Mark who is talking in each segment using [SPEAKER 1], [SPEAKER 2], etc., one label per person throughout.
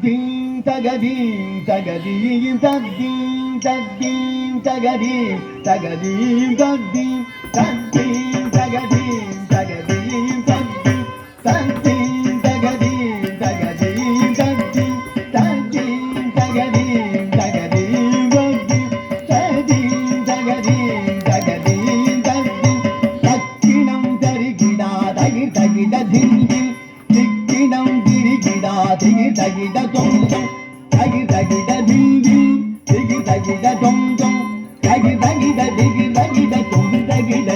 [SPEAKER 1] తద్దీం తగదీం తగదీం తద్దీం తద్దీం తగదీం తగదీం తద్దీం తద్దీం తగదీం తగదీం తద్దీం తద్దీం తగదీం తగదీం తద్దీం తద్దీం తగదీం తగదీం తద్దీం తద్దీం తగదీం టిగి టగిడ దొంగ దొంగ టగి టగిడ దిం దిం టిగి టగిడ దొంగ దొంగ టగి టగిడ దిగి టగిడ దొంగ టగిడ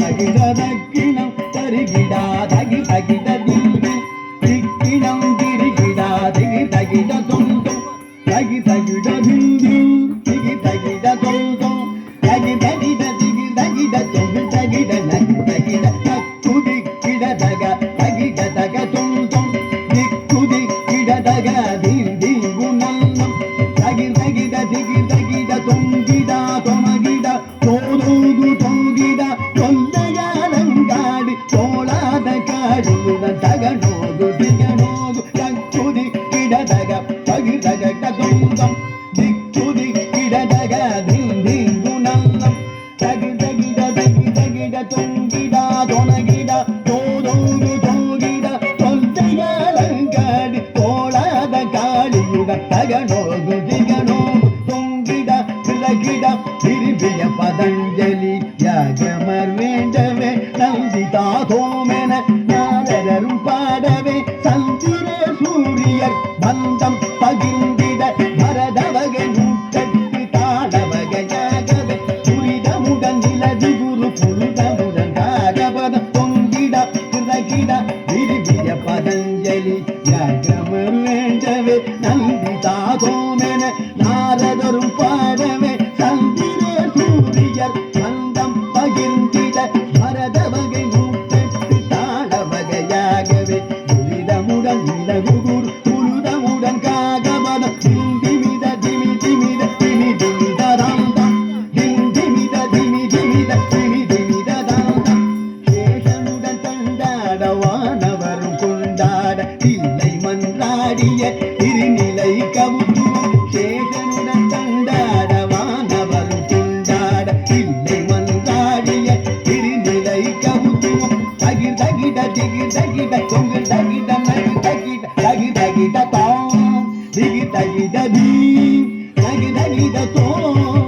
[SPEAKER 1] టగిడ దక్కిన తరిగిడ టగి టగిడ దిం దిం టిక్కిడం తిరిగిడ టిగి టగిడ దొంగ దొంగ టగి టగిడ దిం దిం టిగి టగిడ దొంగ దొంగ టగి టగిడ దిగి టగిడ దొంగ టగిడ టగిడ తక్కుడిక్కిడ దగ టగిడ దగ దొంగ தொங்கிட தொல்லையாலங்காடி தோளாத காடியுட தகனோகு திகனோகு தக்குதி கிடதக தகிர் வேண்டவே நந்தி தாதோமென நாரதரும் பாடவே சந்திர சூரியர் பந்தம் பகிர்ந்திட பரதவகை நூற்றத்து தாடவகையாகவே புரிதமுடன் நிலதி குரு புரிதமுடன் ராகபதம் பொங்கிட பிறகிட விரும்பிய பதஞ்சலி யாகமர் வேண்டவே நந்தி தாதோமென நாரதரும் பாடவே இல்லை மன்றாடிய திருநிலை கவுத்துவம் சேதனுடன் கொண்டாட வானவரும் கொண்டாட இல்லை மன்றாடிய திருநிலை கவுத்துவம் தகிர் தகிட திகிர் தகிட கொங்கு தகிட நகி தகிட தகி தகிட தாம் திகி தகிட தீ தகி தகிட தோம்.